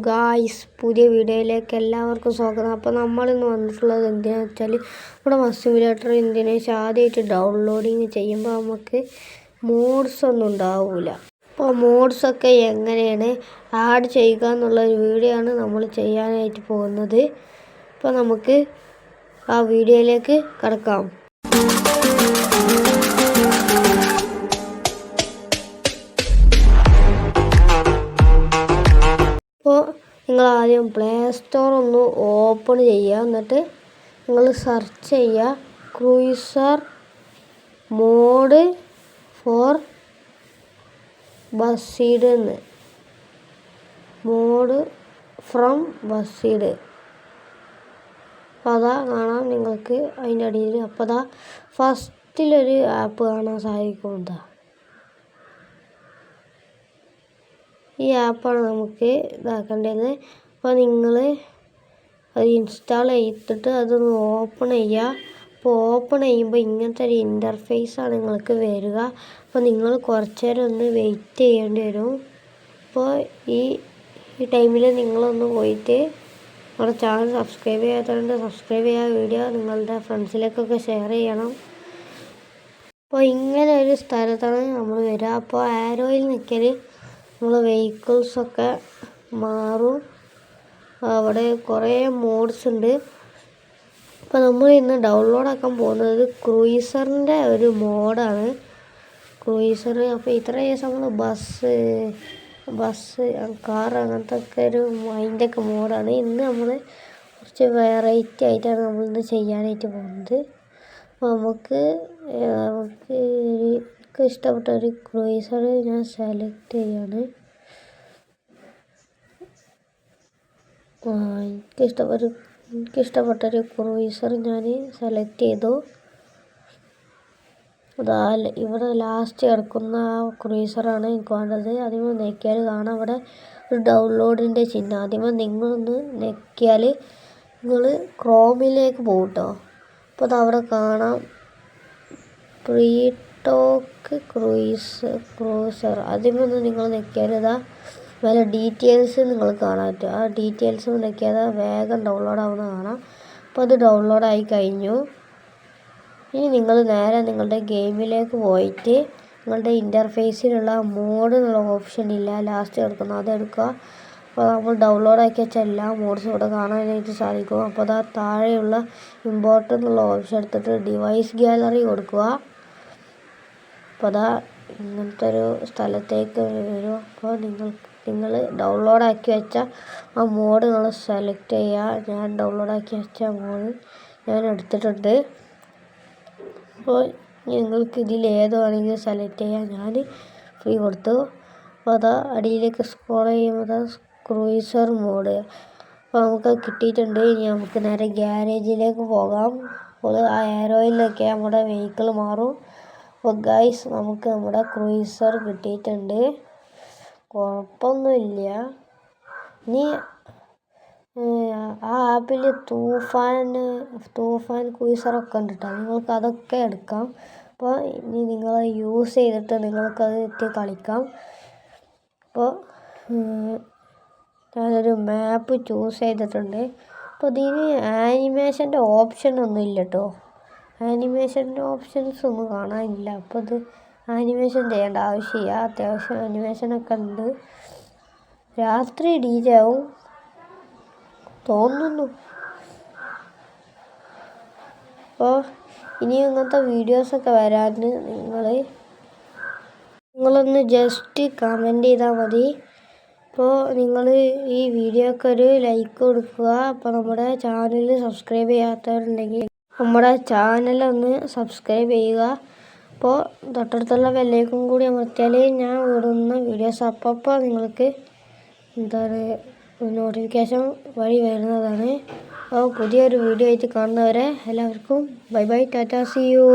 Guys പുതിയ വീഡിയോയിലേക്ക് എല്ലാവർക്കും സ്വാഗതം. അപ്പോൾ നമ്മളിന്ന് വന്നിട്ടുള്ളത് എന്തിനാണെന്ന് വെച്ചാൽ നമ്മുടെ മസ് സിമുലേറ്റർ എന്തിനാ ആദ്യമായിട്ട് ഡൗൺലോഡിങ് ചെയ്യുമ്പോൾ നമുക്ക് മോഡ്സ് ഒന്നും ഉണ്ടാവില്ല അപ്പോൾ മോഡ്സൊക്കെ എങ്ങനെയാണ് ആഡ് ചെയ്യുക എന്നുള്ള ഒരു വീഡിയോ ആണ് നമ്മൾ ചെയ്യാനായിട്ട് പോകുന്നത്. അപ്പോൾ നമുക്ക് ആ വീഡിയോയിലേക്ക് കിടക്കാം. നിങ്ങൾ ആദ്യം പ്ലേ സ്റ്റോർ ഒന്ന് ഓപ്പൺ ചെയ്യുക. എന്നിട്ട് നിങ്ങൾ സെർച്ച് ചെയ്യുക. ക്രൂയിസർ മോഡ് ഫോർ ബസീഡ് എന്ന്. മോഡ് ഫ്രം ബസീഡ് അപ്പോൾ അതാ കാണാം നിങ്ങൾക്ക് അതിന്റെ അടിയിൽ. അപ്പോൾ അതാ ഫസ്റ്റിലൊരു ആപ്പ് കാണാൻ സാധിക്കും. ഇതാ. ഈ ആപ്പാണ് നമുക്ക് ഇതാക്കേണ്ടത്. അപ്പോൾ നിങ്ങൾ അത് ഇൻസ്റ്റാൾ ചെയ്തിട്ട് അതൊന്ന് ഓപ്പൺ ചെയ്യുക. അപ്പോൾ ഓപ്പൺ ചെയ്യുമ്പോൾ ഇങ്ങനത്തെ ഒരു ഇന്റർഫേസാണ് നിങ്ങൾക്ക് വരിക. അപ്പോൾ നിങ്ങൾ കുറച്ച് നേരം ഒന്ന് വെയിറ്റ് ചെയ്യേണ്ടി വരും. അപ്പോൾ ഈ ഈ ടൈമിൽ നിങ്ങളൊന്ന് പോയിട്ട് നമ്മുടെ ചാനൽ സബ്സ്ക്രൈബ് ചെയ്യാത്തതുകൊണ്ട് സബ്സ്ക്രൈബ് ചെയ്യുക വീഡിയോ നിങ്ങളുടെ ഫ്രണ്ട്സിലേക്കൊക്കെ ഷെയർ ചെയ്യണം. അപ്പോൾ ഇങ്ങനെ ഒരു സ്ഥലത്താണ് നമ്മൾ വരിക. അപ്പോൾ ആരോയിൽ നിൽക്കൽ നമ്മൾ വെഹിക്കിൾസൊക്കെ മാറും. അവിടെ കുറേ മോഡ്സ് ഉണ്ട്. അപ്പോൾ നമ്മൾ ഇന്ന് ഡൗൺലോഡ് ആക്കാൻ പോകുന്നത് ക്രൂയിസറിന്റെ ഒരു മോഡാണ് ക്രൂയിസർ അപ്പോൾ ഇത്ര ദിവസം നമ്മൾ ബസ് ബസ് കാർ അങ്ങനത്തെ ഒക്കെ ഒരു അതിന്റെയൊക്കെ മോഡാണ് ഇന്ന് നമ്മൾ കുറച്ച് വെറൈറ്റി ആയിട്ടാണ് നമ്മളിന്ന് ചെയ്യാനായിട്ട് പോകുന്നത്. അപ്പോൾ നമുക്ക് നമുക്ക് എനിക്ക് ഇഷ്ടപ്പെട്ട ഒരു ക്രൂയിസർ ഞാൻ സെലക്ട് ചെയ്യാണ്. എനിക്ക് ഇഷ്ടപ്പെട്ട എനിക്ക് ഇഷ്ടപ്പെട്ട ഒരു ക്രൂയിസർ ഞാൻ സെലക്ട് ചെയ്തു. അതാ ഇവിടെ ലാസ്റ്റ് കിടക്കുന്ന ആ ക്രൂയിസറാണ് എനിക്ക് വേണ്ടത്. ആദ്യമേ നെക്കിയാൽ കാണാം. അവിടെ ഒരു ഡൗൺലോഡിന്റെ ചിഹ്നം. ആദ്യമേ നിങ്ങളൊന്ന് നെക്കിയാൽ നിങ്ങൾ ക്രോമിലേക്ക് പോകും അപ്പോൾ അത് അവിടെ കാണാം. പ്രീ ടോക്ക് ക്രൂയിസ് ക്രൂസർ ആദ്യമൊന്ന് നിങ്ങൾ നെക്കിയാൽ ഇതാ മേലെ ഡീറ്റെയിൽസ് നിങ്ങൾ കാണാൻ പറ്റും ആ ഡീറ്റെയിൽസ് നെക്കിയാൽ വേഗം ഡൗൺലോഡ് ആവുന്ന കാണാം. അപ്പോൾ അത് ഡൗൺലോഡ് ആയി കഴിഞ്ഞു. ഇനി നിങ്ങൾ നേരെ നിങ്ങളുടെ ഗെയിമിലേക്ക് പോയിട്ട് നിങ്ങളുടെ ഇന്റർഫേസിലുള്ള മോഡ് എന്നുള്ള ഓപ്ഷൻ ഇല്ല. ലാസ്റ്റ് എടുക്കുന്നത് അതെടുക്കുക അപ്പോൾ നമ്മൾ ഡൗൺലോഡ് ആക്കി വെച്ച എല്ലാ മോഡ്സും ഇവിടെ കാണാനായിട്ട് സാധിക്കും. അപ്പോൾ അതാ താഴെയുള്ള ഇമ്പോർട്ടന്റ് എന്നുള്ള ഓപ്ഷൻ എടുത്തിട്ട് ഡിവൈസ് ഗാലറി കൊടുക്കുക. അപ്പോൾ ഇങ്ങനത്തെ ഒരു സ്ഥലത്തേക്ക് വരും അപ്പോൾ നിങ്ങൾ നിങ്ങൾ ഡൗൺലോഡ് ആക്കി വെച്ച ആ മോഡ് നിങ്ങൾ സെലക്ട് ചെയ്യുക ഞാൻ ഡൗൺലോഡ് ആക്കി വെച്ച മോഡ് ഞാൻ എടുത്തിട്ടുണ്ട്. അപ്പോൾ നിങ്ങൾക്ക് ഇതിൽ ഏത് വേണമെങ്കിലും സെലക്ട് ചെയ്യാം. ഞാൻ ഫ്രീ കൊടുത്തു. അപ്പോൾ അതാ അടിയിലേക്ക് സ്ക്രോൾ ചെയ്യുമ്പോൾ ക്രൂയിസർ മോഡ് അപ്പോൾ നമുക്ക് കിട്ടിയിട്ടുണ്ട്. ഇനി നമുക്ക് നേരെ ഗ്യാരേജിലേക്ക് പോകാം. അപ്പോൾ ആ എയറോയിലൊക്കെ നമ്മുടെ വെഹിക്കിൾ മാറും. അപ്പോൾ ഗൈസ് നമുക്ക് നമ്മുടെ ക്രൂയിസർ കിട്ടിയിട്ടുണ്ട്. കുഴപ്പമൊന്നുമില്ല ഇനി ആ ആപ്പിൽ തൂഫാൻ തൂഫാൻ ക്രൂയിസറൊക്കെ ഉണ്ട് കേട്ടോ നിങ്ങൾക്ക് അതൊക്കെ എടുക്കാം. അപ്പോൾ ഇനി നിങ്ങൾ യൂസ് ചെയ്തിട്ട് നിങ്ങൾക്കത് എത്തി കളിക്കാം. അപ്പോൾ ഞാനൊരു മാപ്പ് ചൂസ് ചെയ്തിട്ടുണ്ട്. അപ്പോൾ ഇതിന് ആനിമേഷന്റെ ഓപ്ഷൻ ഒന്നും ഇല്ല കേട്ടോ ആനിമേഷന്റെ ഓപ്ഷൻസ് ഒന്നും കാണാനില്ല. അപ്പോൾ ഇത് ആനിമേഷൻ ചെയ്യേണ്ട ആവശ്യമില്ല. അത്യാവശ്യം ആനിമേഷനൊക്കെ ഉണ്ട്. രാത്രി ഡി ജെ ആവും തോന്നുന്നു. അപ്പോൾ ഇനി ഇങ്ങനത്തെ വീഡിയോസൊക്കെ വരാൻ നിങ്ങൾ നിങ്ങളൊന്ന് ജസ്റ്റ് കമന്റ് ചെയ്താൽ മതി. അപ്പോൾ നിങ്ങൾ ഈ വീഡിയോക്കൊരു ലൈക്ക് കൊടുക്കുക. അപ്പോൾ നമ്മുടെ ചാനൽ സബ്സ്ക്രൈബ് ചെയ്യാത്തവരുണ്ടെങ്കിൽ നമ്മുടെ ചാനൽ ഒന്ന് സബ്സ്ക്രൈബ് ചെയ്യുക. അപ്പോൾ തൊട്ടടുത്തുള്ള ബെല്ലേക്കും കൂടി അമർത്തിയാൽ ഞാൻ ഇടുന്ന വീഡിയോസ് അപ്പോൾ നിങ്ങൾക്ക് എന്താണ് നോട്ടിഫിക്കേഷൻ വഴി വരുന്നതാണ്. അപ്പോൾ പുതിയൊരു വീഡിയോ ആയിട്ട് കാണുന്നവരെ എല്ലാവർക്കും bye bye tata see you